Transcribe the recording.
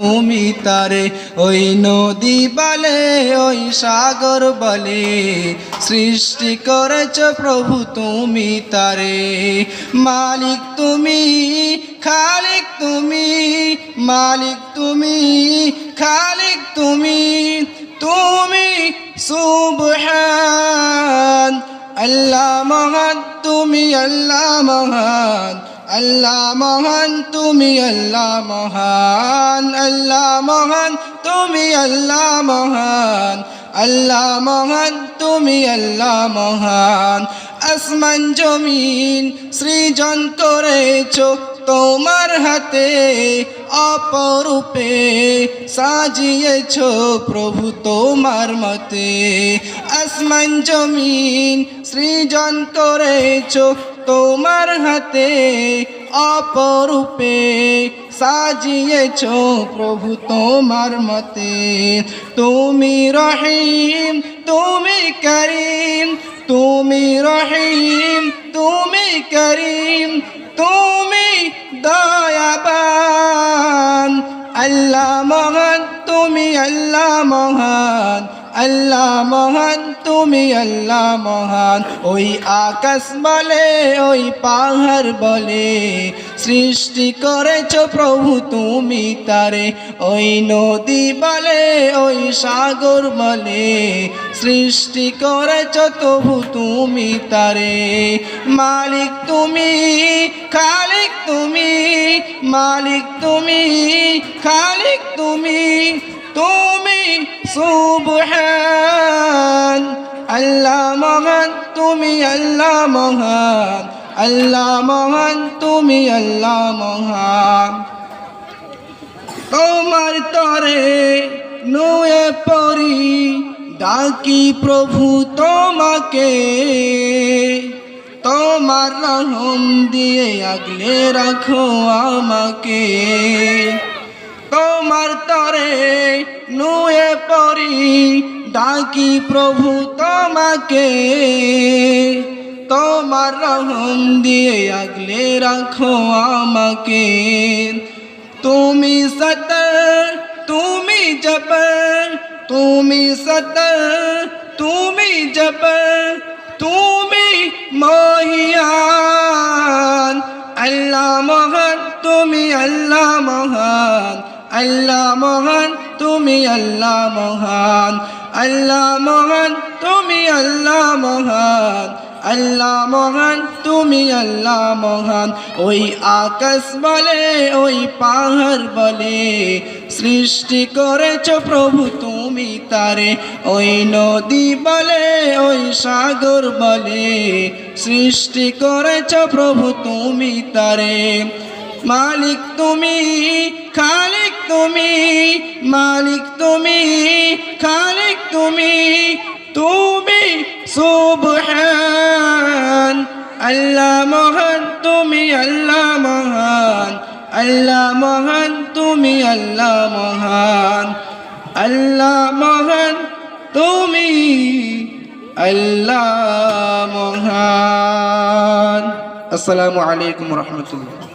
তুমি তারে, ওই নদী বলে, ওই সাগর বলে। সৃষ্টি করেছ প্রভু তুমি তারে। মালিক তুমি, খালিক তুমি, মালিক তুমি, খালিক তুমি তুমি সুবহান। আল্লাহ মহান, তুমি আল্লাহ মহান। আল্লাহ মহান, তুমি আল্লাহ মহান আল্লাহ মহান, তুমি আল্লাহ মহান আল্লাহ মহান, তুমি আল্লাহ মহান। আসমান, জমিন সৃজন করেছ তোমার হাতে, অপরূপে সাজিয়েছ প্রভু তোমার মতে। আসমান, জমিন সৃজন করেছ তোমার হাতে অপরূপে সাজিয়েছ প্রভু তোমার মতে। তুমি রহিম, তুমি করিম, তুমি রহিম, তুমি করিম, তুমি দয়াবান। আল্লাহ মহান, তুমি আল্লাহ মহান। আল্লাহ মহান, তুমি আল্লাহ মহান। ওই আকাশ বলে, ওই পাহাড় বলে, সৃষ্টি করেছ প্রভু তুমি তারে। ওই নদী বলে, ওই সাগর বলে, সৃষ্টি করেছ তবু তুমি তারে। মালিক তুমি, খালিক তুমি, মালিক তুমি, খালিক তুমি তুমি সুবহান, আল্লাহ মহান, তুমি আল্লাহ মহান আল্লাহ মহান, তুমি আল্লাহ মহান। তোমার তরে নুয়ে পরি ডাকি প্রভু তোমাকে। তোমার রহম দিয়ে আগলে রাখো আমাকে। তোমার তরে নুয়ে পরি ডাকি প্রভু তোমাকে। তোমার রহম দিয়ে আগলে রাখো আমাকে। তুমি সত তুমি জব তুমি সত তুমি জব তুমি মহিয়ান। আল্লাহ মহান, তুমি আল্লাহ মহান। আল্লাহ মহান, তুমি আল্লাহ মহান। আল্লাহ মহান, তুমি আল্লাহ মহান। আল্লাহ মহান, তুমি আল্লাহ মহান। ওই আকাশ বলে, ওই পাহাড় বলে, সৃষ্টি করেছ প্রভু তুমি তারে। ওই নদী বলে, ওই সাগর বলে, সৃষ্টি করেছ প্রভু তুমি তারে। মালিক তুমি, খালিক তুমি, মালিক তুমি, খালিক তুমি তুমি সুবহান। আল্লাহ মহান, তুমি আল্লাহ মহান। আল্লাহ মহান, তুমি আল্লাহ মহান। আল্লাহ মহান, তুমি আল্লাহ মহান। আসসালামু আলাইকুম রহমতুল্লাহ।